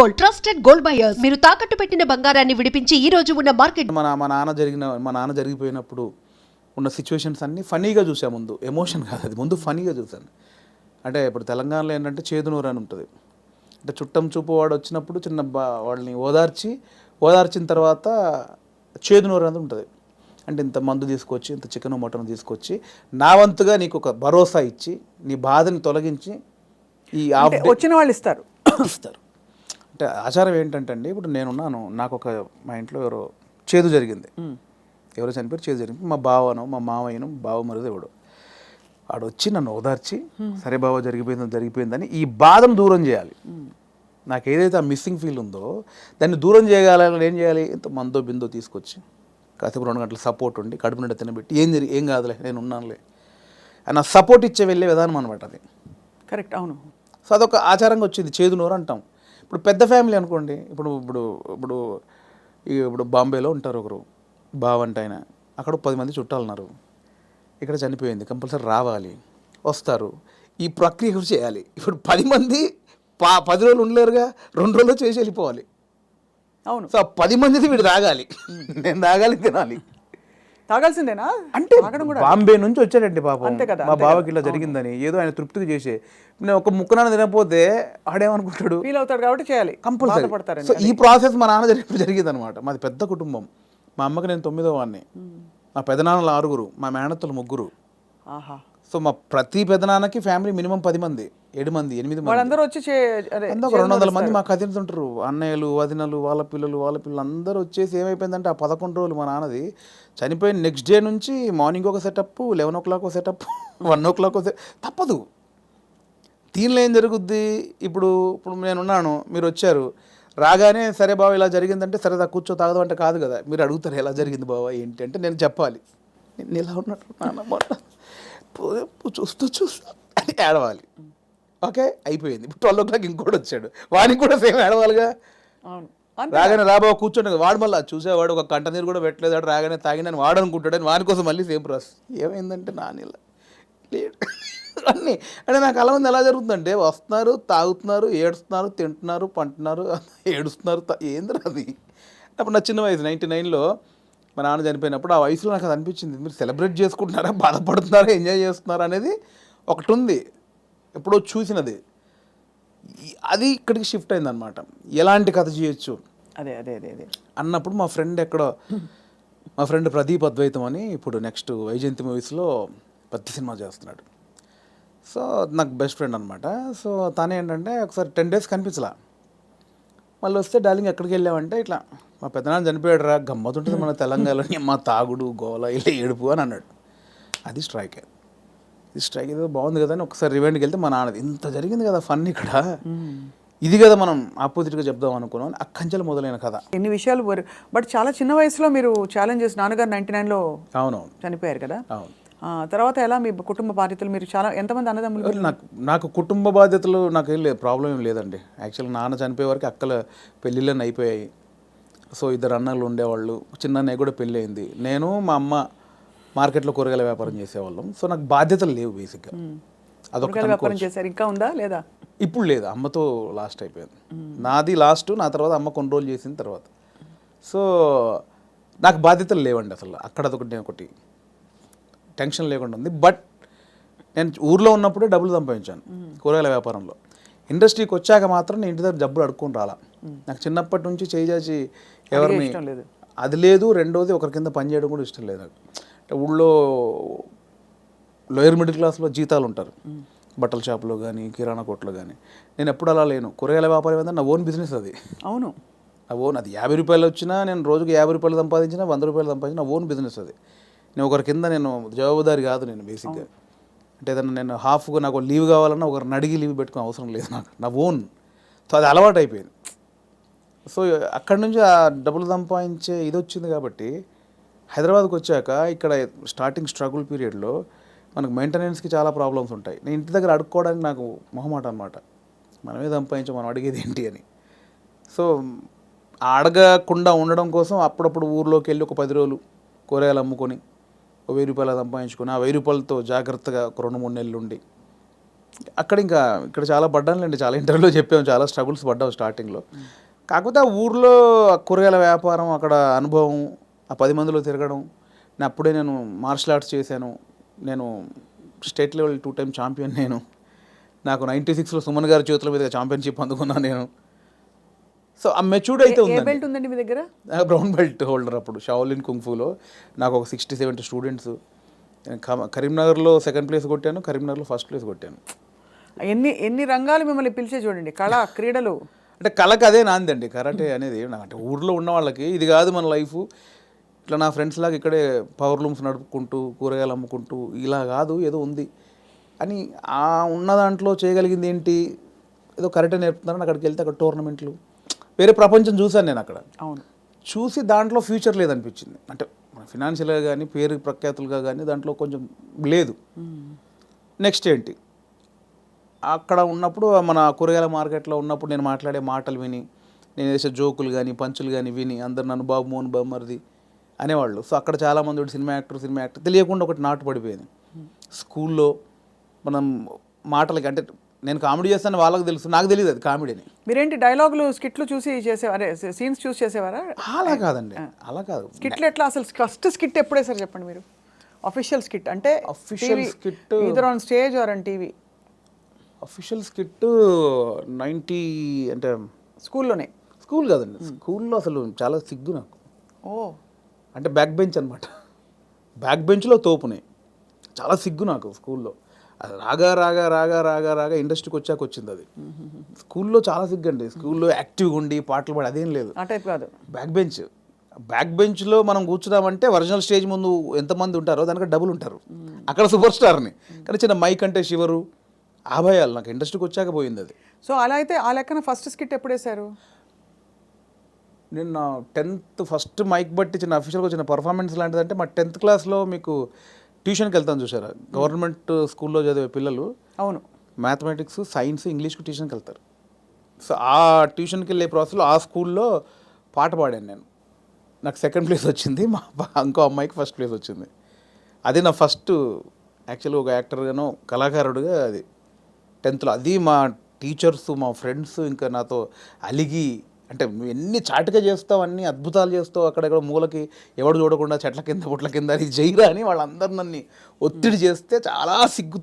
Gold trusted gold buyers. మీరు తాకట్టు పెట్టిన బంగారాన్ని విడిపించి ఈ రోజు ఉన్న మార్కెట్ మన మా నాన్న జరిగిన మా నాన్న జరిగిపోయినప్పుడు ఉన్న సిచ్యువేషన్స్ అన్నీ ఫనీగా చూసా ముందు. ఎమోషన్ కాదు అది. ముందు ఫనీగా చూశాను అంటే ఇప్పుడు తెలంగాణలో ఏంటంటే చేదునూరు అని ఉంటుంది. అంటే చుట్టం చూపు వాడు వచ్చినప్పుడు చిన్న బా వాళ్ళని ఓదార్చి ఓదార్చిన తర్వాత చేదునూరు అనేది ఉంటుంది. అంటే ఇంత మందు తీసుకొచ్చి ఇంత చికెన్ మటన్ తీసుకొచ్చి నా వంతుగా నీకు ఒక భరోసా ఇచ్చి నీ బాధని తొలగించి ఈ వచ్చిన వాళ్ళు ఇస్తారు. ఇస్తారు. అంటే ఆచారం ఏంటంటే అండి ఇప్పుడు నేనున్నాను నాకు ఒక మా ఇంట్లో ఎవరో చేదు జరిగింది. ఎవరో చనిపోయారు చేదు జరిగింది. మా బావను మా మావయ్యను బావ మరుదు ఎవడు. ఆడు వచ్చి నన్ను ఓదార్చి సరే బావ జరిగిపోయిందో జరిగిపోయిందని ఈ బాధను దూరం చేయాలి. నాకు ఏదైతే ఆ మిస్సింగ్ ఫీల్ ఉందో దాన్ని దూరం చేయగలని ఏం చేయాలి? ఇంత మందో బిందో తీసుకొచ్చి కాసేపు రెండు గంటల సపోర్ట్ ఉండి కడుపు నిండా తినబెట్టి ఏం జరిగి ఏం కాదులే నేను ఉన్నానులే. అని సపోర్ట్ ఇచ్చే వెళ్ళే విధానం అనమాట అది. కరెక్ట్ అవును. సో అదొక ఆచారంగా వచ్చింది చేదు నోరు అంటాం. ఇప్పుడు పెద్ద ఫ్యామిలీ అనుకోండి. ఇప్పుడు ఇప్పుడు ఇప్పుడు ఇప్పుడు బాంబేలో ఉంటారు ఒకరు. బావంట ఆయన. అక్కడ పది మంది చుట్టాలు ఉన్నారు ఇక్కడ చనిపోయింది. కంపల్సరీ రావాలి. వస్తారు. ఈ ప్రక్రియ చేయాలి. ఇప్పుడు పది మంది పా పది రోజులు ఉండలేరుగా. రెండు రోజులు చేసి వెళ్ళిపోవాలి. అవును. సో పది మందిది వీడు తాగాలి. నేను తాగాలి తినాలి. తాగాల్సిందేనా? అంటే బాంబే నుంచి వచ్చాడండి పాపం. అంతే కదా, మా బావకి. ఇలా జరిగిందని ఏదో ఆయన తృప్తికి చేసే. నేను ఒక ముక్కనాన్న తినకపోతే ఆడేమనుకుంటాడు? ఫీల్ అవుతాడు కాబట్టి చేయాలి. కంపల్సరీ సో ఈ ప్రాసెస్ మా నాన్న జరిగినప్పుడు జరిగింది అనమాట మాది పెద్ద కుటుంబం. మా అమ్మకి నేను తొమ్మిదో వాడిని. మా పెదనాన్నలు ఆరుగురు. మా మేనత్తలు ముగ్గురు. ఆహా. సో మా ప్రతి పెదనాన్నకి ఫ్యామిలీ మినిమం పది మంది ఏడు మంది ఎనిమిది మంది. వచ్చి అందరూ ఒక రెండు వందల మంది మా కజిన్స్ ఉంటారు. అన్నయ్యలు వదినలు వాళ్ళ పిల్లలు వాళ్ళ పిల్లలు అందరూ వచ్చేసి ఏమైపోయిందంటే ఆ పదకొండు రోజులు మా నాన్నది చనిపోయిన నెక్స్ట్ డే నుంచి మార్నింగ్ ఒక సెటప్ లెవెన్ ఓ క్లాక్ ఒక సెటప్ వన్ ఓ క్లాక్ ఒక తప్పదు. దీనిలో ఏం జరుగుద్ది? ఇప్పుడు ఇప్పుడు నేనున్నాను మీరు వచ్చారు. రాగానే సరే బావ ఇలా జరిగిందంటే సరే దా కూర్చో తాగదు అంటే కాదు కదా. మీరు అడుగుతారు ఎలా జరిగింది బావ ఏంటి అంటే నేను చెప్పాలి. నేను ఇలా ఉన్నట్టు నాన్న చూస్తూ చూస్తూ అని ఏడవాలి. ఓకే? అయిపోయింది. ఇప్పుడు ట్వెల్వ్ ఓ క్లాక్ ఇంకోటి వచ్చాడు. వాడికి కూడా సేమ్ ఏడవాలిగా? రాగానే రాబావ కూర్చోండి వాడు మళ్ళీ చూసేవాడు ఒక కంట నీరు కూడా పెట్టలేదు వాడు రాగానే తాగినని వాడు అనుకుంటాడని వాని కోసం మళ్ళీ సేమ్ ప్రాసెస్. ఏమైందంటే నానిల లేడు. అన్నీ. అంటే నాకు అలా ఉంది ఎలా జరుగుతుందంటే వస్తున్నారు తాగుతున్నారు ఏడుస్తున్నారు తింటున్నారు పంటున్నారు ఏడుస్తున్నారు తా- ఏందిరా అది? అప్పుడు నా చిన్న వయసు నైంటీ నైన్లో మా నాన్న చనిపోయినప్పుడు ఆ వయసులో నాకు అది అనిపించింది. మీరు సెలబ్రేట్ చేసుకుంటున్నారా? బాధపడుతున్నారా? ఎంజాయ్ చేస్తున్నారా? అనేది ఒకటి ఉంది ఎప్పుడో చూసినది. అది ఇక్కడికి షిఫ్ట్ అయిందనమాట ఎలాంటి కథ చేయొచ్చు? అదే అదే అదే అదే. అన్నప్పుడు మా ఫ్రెండ్ ఎక్కడో మా ఫ్రెండ్ ప్రదీప్ అద్వైతం అని ఇప్పుడు నెక్స్ట్ వైజయంతి మూవీస్లో పెద్ద సినిమా చేస్తున్నాడు. సో నాకు బెస్ట్ ఫ్రెండ్ అనమాట సో తను ఏంటంటే ఒకసారి టెన్ డేస్ కనిపించలా. మళ్ళీ వస్తే డార్లింగ్ ఎక్కడికి వెళ్ళామంటే ఇట్లా మా పెద్దనాన్న చనిపోయాడు రా గమ్మతుంటుంది మన తెలంగాణలోని మా తాగుడు గోల ఇలా ఏడుపు అని అన్నాడు. అది స్ట్రైక్. ఇది స్ట్రైక్ ఏదో బాగుంది కదా అని ఒకసారి రివెంట్కి వెళ్తే మా నాన్నది ఇంత జరిగింది కదా ఫన్ ఇక్కడ. ఇది కదా మనం ఆపోజిట్గా చెప్దాం అనుకున్నాం అక్కంచెలు మొదలైన కథ. ఎన్ని విషయాలు బట్ చాలా చిన్న వయసులో మీరు ఛాలెంజెస్ నాన్నగారు నైన్టీ నైన్లో అవునవును. చనిపోయారు కదా. అవును. తర్వాత ఎలా మీ కుటుంబ బాధ్యతలు? మీరు చాలా ఎంతమంది అన్నదమ్ములు నాకు నాకు కుటుంబ బాధ్యతలు నాకు ఏం లేదు ప్రాబ్లం ఏం లేదండి. యాక్చువల్లీ నాన్న చనిపోయే వరకు అక్కల పెళ్ళిళ్ళని అయిపోయాయి. సో ఇద్దరు అన్నలు ఉండేవాళ్ళు. చిన్న అన్నయ్య కూడా పెళ్ళి అయింది నేను మా అమ్మ మార్కెట్లో కూరగాయల వ్యాపారం చేసేవాళ్ళం. సో నాకు బాధ్యతలు లేవు బేసిక్గా. అదొక వ్యాపారం చేశారు. ఇంకా ఉందా? లేదా? ఇప్పుడు లేదు. అమ్మతో లాస్ట్ అయిపోయింది. నాది లాస్ట్ నా తర్వాత అమ్మ కొన్ని రోజులు చేసిన తర్వాత. సో నాకు బాధ్యతలు లేవండి అసలు. అక్కడ అదొకటి ఒకటి. టెన్షన్ లేకుండా ఉంది. బట్ నేను ఊర్లో ఉన్నప్పుడే డబ్బులు సంపాదించాను కూరగాయల వ్యాపారంలో. ఇండస్ట్రీకి వచ్చాక మాత్రం నేను ఇంటి దగ్గర డబ్బులు అడుక్కొని రాలా. నాకు చిన్నప్పటి నుంచి చేయి చాచి ఎవరిని. అది లేదు రెండోది ఒకరి కింద పని చేయడం కూడా ఇష్టం లేదు నాకు. అంటే ఊళ్ళో లోయర్ మిడిల్ క్లాస్లో జీతాలు ఉంటారు. బట్టల షాప్లో కానీ కిరాణా కొట్లో కానీ నేను ఎప్పుడు అలా లేను. కూరగాయల వ్యాపారం ఏంటంటే నా ఓన్ బిజినెస్ అది. అవును. నా ఓన్ అది యాభై రూపాయలు వచ్చినా నేను రోజుకి యాభై రూపాయలు సంపాదించినా వంద రూపాయలు సంపాదించిన ఓన్ బిజినెస్ అది. నేను ఒకరి కింద నేను జవాబుదారి కాదు నేను బేసిక్గా అంటే ఏదన్నా నేను హాఫ్గా నాకు లీవ్ కావాలన్నా ఒకరిని అడిగి లీవ్ పెట్టుకునే అవసరం లేదు నాకు. నా ఓన్ సో అది అలవాటు అయిపోయింది. సో అక్కడి నుంచి ఆ డబ్బులు సంపాదించే ఇది వచ్చింది కాబట్టి హైదరాబాద్కి వచ్చాక ఇక్కడ స్టార్టింగ్ స్ట్రగుల్ పీరియడ్లో మనకు మెయింటెనెన్స్కి చాలా ప్రాబ్లమ్స్ ఉంటాయి. నేను ఇంటి దగ్గర అడుక్కోవడానికి నాకు మొహమాట అనమాట మనమే సంపాదించాం మనం అడిగేది ఏంటి అని. సో అడగకుండా ఉండడం కోసం అప్పుడప్పుడు ఊర్లోకి వెళ్ళి ఒక పది రోజులు కూరగాయలు అమ్ముకొని ఒక వెయ్యి రూపాయలు సంపాదించుకొని ఆ వెయ్యి రూపాయలతో జాగ్రత్తగా ఒక రెండు మూడు నెలలు ఉండి. అక్కడ ఇంకా ఇక్కడ చాలా పడ్డానులేండి చాలా ఇంటర్వ్యూలో చెప్పాము చాలా స్ట్రగుల్స్ పడ్డాం స్టార్టింగ్లో కాకపోతే ఆ ఊర్లో కూరగాయల వ్యాపారం అక్కడ అనుభవం ఆ పది మందిలో తిరగడం నేను అప్పుడే నేను మార్షల్ ఆర్ట్స్ చేశాను. నేను state level two time champion నేను. నాకు నైంటీ సిక్స్లో సుమన్ గారి చేతుల మీద ఛాంపియన్షిప్ అందుకున్నాను నేను. సో ఆ మెచ్యూర్డ్ అయితే ఏ ఉందండి. బెల్ట్ ఉందండి మీ దగ్గర? బ్రౌన్ బెల్ట్ హోల్డర్ అప్పుడు షావులిన్ కుంగ్ఫూలో నాకు ఒక సిక్స్టీ సెవెంటీ స్టూడెంట్స్ కరీంనగర్లో సెకండ్ ప్లేస్ కొట్టాను కరీంనగర్లో ఫస్ట్ ప్లేస్ కొట్టాను. ఎన్ని ఎన్ని రంగాలు మిమ్మల్ని పిలిచే చూడండి. కళ క్రీడలు. అంటే కళకు అదే నాందండి. కరాటే అనేది నాకు అంటే ఊర్లో ఉన్న వాళ్ళకి ఇది కాదు మన లైఫ్ ఇట్లా నా ఫ్రెండ్స్ లాగా ఇక్కడే పవర్ లూమ్స్ నడుపుకుంటూ కూరగాయలు అమ్ముకుంటూ ఇలా కాదు ఏదో ఉంది. అని ఆ ఉన్న దాంట్లో చేయగలిగింది ఏంటి? ఏదో కరాటే నేర్పుతున్నారని అక్కడికి వెళ్తే అక్కడ టోర్నమెంట్లు వేరే ప్రపంచం చూశాను నేను అక్కడ. అవును. చూసి దాంట్లో ఫ్యూచర్ లేదనిపించింది. అంటే ఫినాన్షియల్గా కానీ పేరు ప్రఖ్యాతులుగా కానీ దాంట్లో కొంచెం లేదు. నెక్స్ట్ ఏంటి? అక్కడ ఉన్నప్పుడు మన కూరగాయల మార్కెట్లో ఉన్నప్పుడు నేను మాట్లాడే మాటలు విని నేను వేసే జోకులు కానీ పంచులు కానీ విని అందరు నన్ను బాబు మోహన్ బామ్మర్ది అనేవాళ్ళు. సో అక్కడ చాలామంది సినిమా యాక్టర్ సినిమా యాక్టర్ తెలియకుండా ఒకటి నాటు పడిపోయింది స్కూల్లో మనం మాటలకి అంటే నేను కామెడీ చేస్తాను వాళ్ళకి తెలుసు. నాకు తెలియదు అది కామెడీని. మీరేంటి డైలాగులు స్కిట్లు చూసి చేసేవారే సీన్స్ చూసి చేసేవారా? అలా కాదండి. అలా కాదు. స్కిట్లు ఎట్లా? అసలు ఫస్ట్ స్కిట్ ఎప్పుడే సార్ చెప్పండి మీరు? అఫీషియల్ స్కిట్ అంటే Official skit- either on stage or on TV official skit ninety అంటే స్కూల్లోనే. స్కూల్ కాదండి. స్కూల్లో అసలు చాలా సిగ్గు నాకు. ఓ. అంటే బ్యాక్ బెంచ్ అనమాట బ్యాక్ బెంచ్లో తోపునే. చాలా సిగ్గు నాకు స్కూల్లో. అది రాగా రాగా రాగా రాగా రాగా ఇండస్ట్రీకి వచ్చాక వచ్చింది అది. స్కూల్లో చాలా సిగ్గు అండి స్కూల్లో యాక్టివ్గా ఉండి పాటలు పాడి అదేం లేదు. ఆ టైప్ కాదు. Back bench. బ్యాక్ బెంచ్లో మనం కూర్చున్నామంటే ఒరిజినల్ స్టేజ్ ముందు ఎంతమంది ఉంటారో దానికి డబుల్ ఉంటారు. అక్కడ సూపర్ స్టార్ని. కానీ చిన్న మైక్ అంటే శివరు. ఆ భయాలు నాకు ఇండస్ట్రీకి వచ్చాక పోయింది అది. సో అలా అయితే ఆ లెక్కన ఫస్ట్ స్కిట్ ఎప్పుడు వేశారు? నేను టెన్త్ ఫస్ట్ మైక్ బట్టి చిన్న అఫీషియల్గా వచ్చిన పర్ఫార్మెన్స్ లాంటిది అంటే మా టెన్త్ క్లాస్లో మీకు ట్యూషన్కి వెళ్తాను చూసారా గవర్నమెంట్ స్కూల్లో చదివే పిల్లలు అవును. మ్యాథమెటిక్స్ సైన్స్ ఇంగ్లీష్కి ట్యూషన్కి వెళ్తారు. సో ఆ ట్యూషన్కి వెళ్ళే ప్రాసెస్లో ఆ స్కూల్లో పాట పాడాను నేను. నాకు సెకండ్ ప్లేస్ వచ్చింది మా ఇంకో అమ్మాయికి ఫస్ట్ ప్లేస్ వచ్చింది. అది నా ఫస్ట్ యాక్చువల్గా ఒక యాక్టర్గానో కళాకారుడిగా అది. టెన్త్లో అది మా టీచర్స్ మా ఫ్రెండ్స్ ఇంకా నాతో అలిగి అంటే నువ్వు ఎన్ని చాటుగా చేస్తావు అన్ని అద్భుతాలు చేస్తావు అక్కడెక్కడ మూలకి ఎవడు చూడకుండా చెట్ల కింద పుట్ల కింద అది జైరా అని వాళ్ళందరూ నన్ను ఒత్తిడి చేస్తే చాలా సిగ్గు